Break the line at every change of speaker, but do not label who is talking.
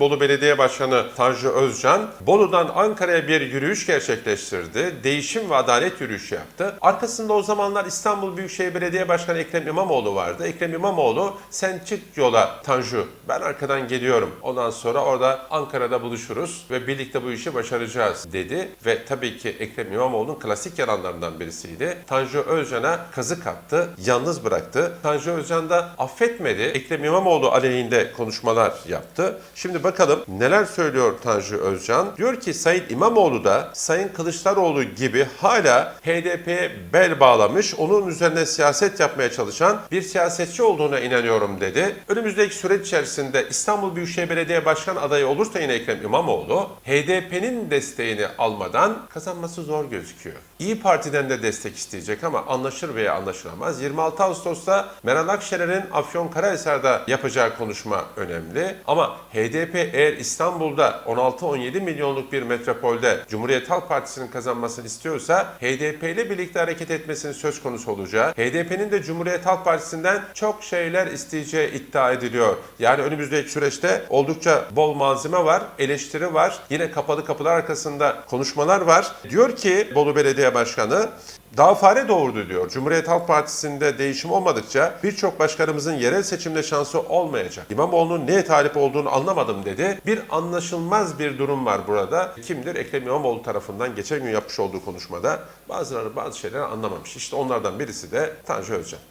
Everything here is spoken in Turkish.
Bolu Belediye Başkanı Tanju Özcan, Bolu'dan Ankara'ya bir yürüyüş gerçekleştirdi. Değişim ve adalet yürüyüşü yaptı. Arkasında o zamanlar İstanbul Büyükşehir Belediye Başkanı Ekrem İmamoğlu vardı. Ekrem İmamoğlu sen çık yola Tanju ben arkadan geliyorum. Ondan sonra orada Ankara'da buluşuruz ve birlikte bu işi başaracağız dedi. Ve tabii ki Ekrem İmamoğlu'nun klasik yalanlarından birisiydi. Tanju Özcan'a kazık attı, yalnız bıraktı. Tanju Özcan da affetmedi. Ekrem İmamoğlu aleyhinde konuşmalar yaptı. Şimdi bakalım neler söylüyor Tanju Özcan. Diyor ki Sayın İmamoğlu da Sayın Kılıçdaroğlu gibi hala HDP'ye bel bağlamış, onun üzerine siyaset yapmaya çalışan bir siyasetçi olduğuna inanıyorum dedi. Önümüzdeki süreç içerisinde İstanbul Büyükşehir Belediye Başkan adayı olursa yine Ekrem İmamoğlu HDP'nin desteğini almadan kazanması zor gözüküyor. İyi Parti'den de destek isteyecek ama anlaşır veya anlaşılamaz. 26 Ağustos'ta Meral Akşener'in Afyonkarahisar'da yapacağı konuşma önemli. Ama HDP eğer İstanbul'da 16-17 milyonluk bir metropolde Cumhuriyet Halk Partisi'nin kazanmasını istiyorsa HDP ile birlikte hareket etmesinin söz konusu olacağı, HDP'nin de Cumhuriyet Halk Partisi'nden çok şeyler isteyeceği iddia ediliyor. Yani önümüzdeki süreçte oldukça bol malzeme var, eleştiri var. Yine kapalı kapılar arkasında konuşmalar var. Diyor ki Bolu Belediye Başkanı daha fare doğurdu diyor. Cumhuriyet Halk Partisi'nde değişim olmadıkça birçok başkanımızın yerel seçimde şansı olmayacak. İmamoğlu'nun neye talip olduğunu anlamadım dedi. Bir anlaşılmaz bir durum var burada. Kimdir? Ekrem İmamoğlu tarafından geçen gün yapmış olduğu konuşmada bazıları bazı şeyleri anlamamış. İşte onlardan birisi de Tanju Özcan.